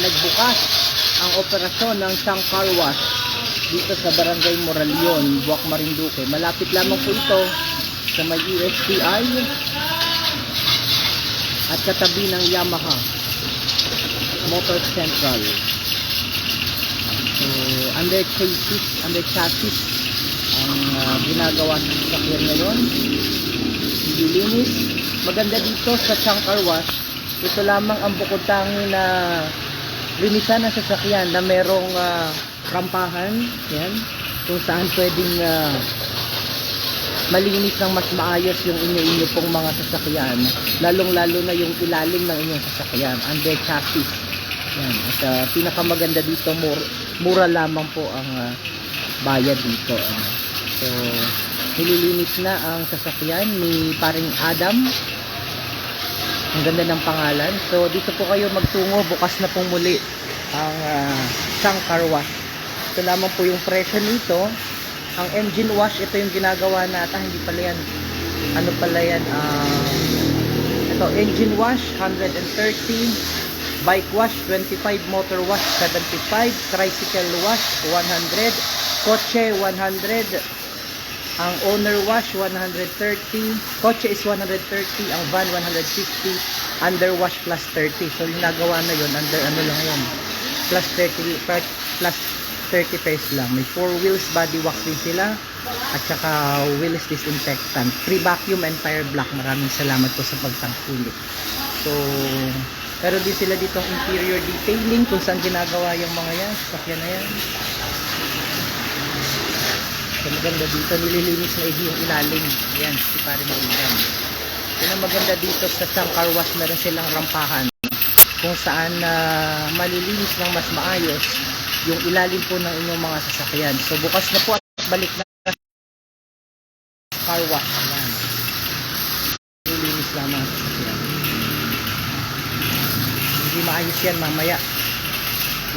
nagbukas ang operasyon ng Chang Car Wash dito sa Barangay Moralion, Buwak Marinduque. Malapit lamang po ito sa may USTI at katabi ng Yamaha Motor Central. So, under chassis, under chassis ang ah, ginagawa sa sasakyan ngayon. Nililinis. Maganda dito sa Chang Car Wash, ito lamang ang bukod tangi na linisan ng sasakyan na merong ah, rampahan, yan, kung saan pwedeng ah, malinis ng mas maayos yung inyo-inyo pong mga sasakyan, lalong-lalo na yung ilalim ng inyong sasakyan, under chassis. Yan. At ah, pinakamaganda dito, mur mura lamang po ang ah, bayad dito. ano. So, nililinis na ang sasakyan ni paring Adam. Ang ganda ng pangalan. So, dito po kayo magtungo. Bukas na pong muli ang uh, Chang Car Wash. Ito lamang po yung presyo nito. Ang engine wash, ito yung ginagawa natin. Hindi pala yan. Ano pala yan? ah, ito, engine wash, 130. Bike wash, 25. Motor wash, 75. Tricycle wash, 100. Kotse, 100. Ang owner wash, 130. Kotse is 130. Ang van, 150. Under plus 30. So, yung nagawa na yun, under ano lang yun. Plus 30, plus 30 pesos lang. May 4 wheels body wax din sila. At saka wheels disinfectant. Free vacuum and fire block. Maraming salamat po sa pagtangkulik. So, pero din sila dito ang interior detailing kung saan ginagawa yung mga yan. Sasakyan na yan. So, maganda dito. Nililinis na yung ilalim. Ayan, si pare yan. Yun ang maganda dito sa Chang Car Wash. Meron silang rampahan kung saan na malilinis ng mas maayos yung ilalim po ng inyong mga sasakyan. So, bukas na po at balik na car wash. Ayan. Nililinis lamang ang sasakyan. Hindi maayos yan mamaya.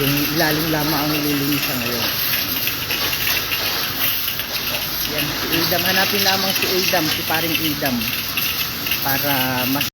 Yung ilalim lamang ang nililinisan ngayon. Adam. Hanapin lamang si Adam, si paring Adam. Para mas